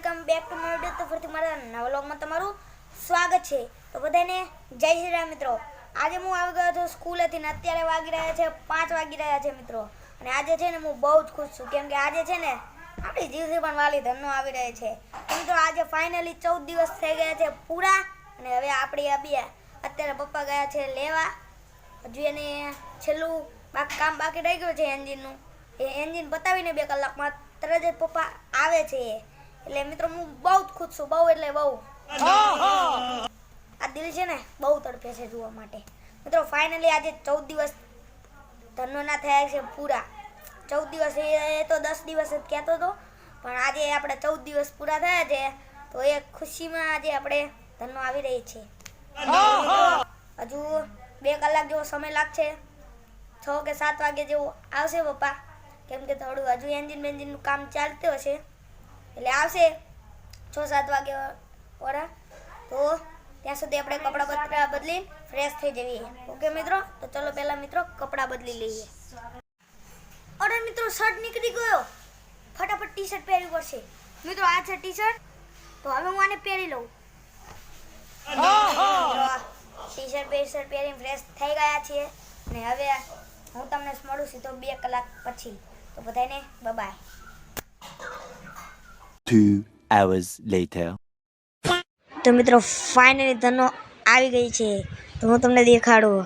Welcome back to my video. તો ફરીથી મારા નવા વ્લોગમાં તમારું સ્વાગત છે. તો બધાને જય શ્રી રામ મિત્રો. આજે હું આવી ગયો છું સ્કૂલેથી ને અત્યારે વાગી રહ્યા છે પાંચ વાગી રહ્યા છે મિત્રો. અને આજે છે ને હું બહુ જ ખુશ છું. કેમ કે આજે છે ને આપણી જીવથી પણ વાલી ધનનો આવી રહે છે. મિત્રો, આજે ફાઇનલી ચૌદ દિવસ થઈ ગયા છે પૂરા. અને હવે આપણી અબી અત્યારે પપ્પા ગયા છે લેવા. હજુ એને છેલ્લું બાકી કામ બાકી રહી ગયું છે એન્જિનનું. એ એન્જિન બતાવીને બે કલાકમાં તરત જ પપ્પા આવે છે. એટલે મિત્રો, હું બહુ ખુશ છું, બહુ એટલે બહુ. આ દિલ છે ને, બહુ તડપે છે જોવા માટે. મિત્રો ફાઇનલી આજે ચૌદ દિવસ ધનોના થયા છે પૂરા. ચૌદ દિવસ એ તો દસ દિવસ જ કહેતો હતો, પણ આજે આપણે ચૌદ દિવસ પૂરા થયા છે, તો એ ખુશીમાં આજે આપણે ધનો આવી રહી છે. હજુ બે કલાક જેવો સમય લાગશે. છ કે સાત વાગે જેવો આવશે પપ્પા. કેમ કે થોડું હજુ એન્જિન બેન્જિનનું કામ ચાલતું હશે. એટલે આવશે છ સાત વાગે વાળા તો ત્યાં સુધી આપણે કપડાં બદલા બદલી ફ્રેશ થઈ જઈએ. ઓકે મિત્રો? તો ચલો પહેલા મિત્રો કપડાં બદલી લઈએ. અરે મિત્રો શર્ટ નીકળી ગયો. ફટાફટ ટી શર્ટ પહેરવી પડશે. મિત્રો આ છે ટી શર્ટ તો હવે હું આને પહેરી લઉં. ટી શર્ટ બે શર્ટ પહેરીને ફ્રેશ થઈ ગયા છીએ. અને હવે હું તમને મળું સીધો બે કલાક પછી. તો બધાને બાય Two hours later. તો મિત્રો ફાઇનલી ધનો આવી ગઈ છે તો હું તમને દેખાડું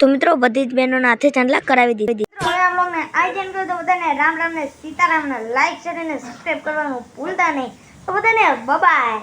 તો મિત્રો, બધી જ બહેનોના હાથે ચાંદલા કરાવી દીધી. હવે આ બ્લોગને આઈ જેન તો બધાને રામ રામ ને સીતારામ ને લાઈક શેર અને સબસ્ક્રાઈબ કરવાનું ભૂલતા નહીં. તો બધાને બાય